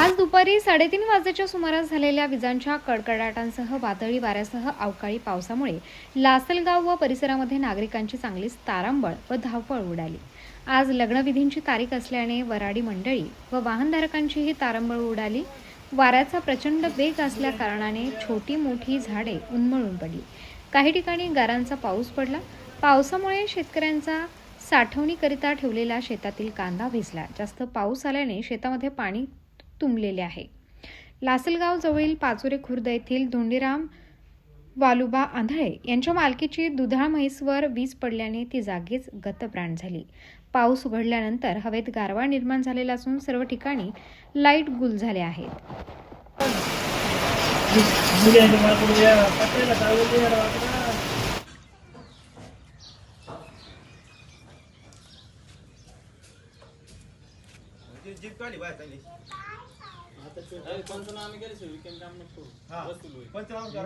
आज दुपारी साडेतीन वाजेच्या सुमारास झालेल्या विजांच्या कडकडाटांसह वादळी वाऱ्यासह अवकाळी पावसामुळे लासलगाव व परिसरामध्ये नागरिकांची चांगलीच तारांबळ व धावपळ उडाली. आज लग्नविधींची तारीख असल्याने वराडी मंडळी व वाहनधारकांचीही तारांबळ उडाली. वाऱ्याचा प्रचंड वेग असल्या कारणाने छोटी मोठी झाडे उन्मळून पडली. काही ठिकाणी गारांचा पाऊस पडला. पावसामुळे शेतकऱ्यांचा साठवणीकरिता ठेवलेला शेतातील कांदा भिजला. जास्त पाऊस आल्याने शेतामध्ये पाणी तुंबलेले आहे लासलगाव जवळील पाचोरे खुर्द येथील धोंडीराम वालुबा आंधळे यांच्या मालकीची दुधाळ म्हैसवर वीज पडल्याने ती जागीच गतप्राण झाली पाऊस उघडल्यानंतर हवेत गारवा निर्माण झालेला असून सर्व ठिकाणी लाइट गुल झाले आहेत जीप काढली बाहेर त्यांनी पंचनामे केल्याशिवाय विकेंड काम नको करू. हा वस्तू लोय. पंचनामा करा.